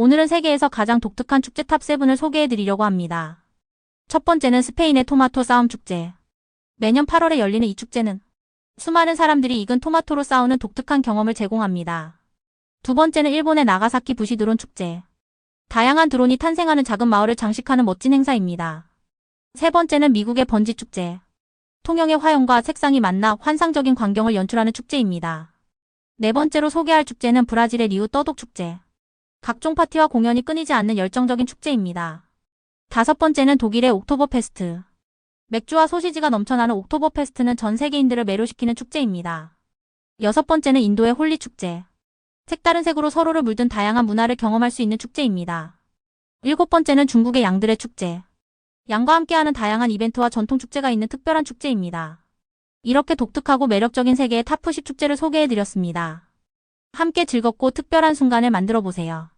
오늘은 세계에서 가장 독특한 축제 탑7을 소개해드리려고 합니다. 첫 번째는 스페인의 토마토 싸움 축제. 매년 8월에 열리는 이 축제는 수많은 사람들이 익은 토마토로 싸우는 독특한 경험을 제공합니다. 두 번째는 일본의 나가사키 부시 드론 축제. 다양한 드론이 탄생하는 작은 마을을 장식하는 멋진 행사입니다. 세 번째는 미국의 번지 축제. 통영의 화영과 색상이 만나 환상적인 광경을 연출하는 축제입니다. 네 번째로 소개할 축제는 브라질의 리우 떠독 축제. 각종 파티와 공연이 끊이지 않는 열정적인 축제입니다. 다섯 번째는 독일의 옥토버 페스트. 맥주와 소시지가 넘쳐나는 옥토버 페스트는 전 세계인들을 매료시키는 축제입니다. 여섯 번째는 인도의 홀리 축제. 색다른 색으로 서로를 물든 다양한 문화를 경험할 수 있는 축제입니다. 일곱 번째는 중국의 양들의 축제. 양과 함께하는 다양한 이벤트와 전통 축제가 있는 특별한 축제입니다. 이렇게 독특하고 매력적인 세계의 탑10 축제를 소개해드렸습니다. 함께 즐겁고 특별한 순간을 만들어 보세요.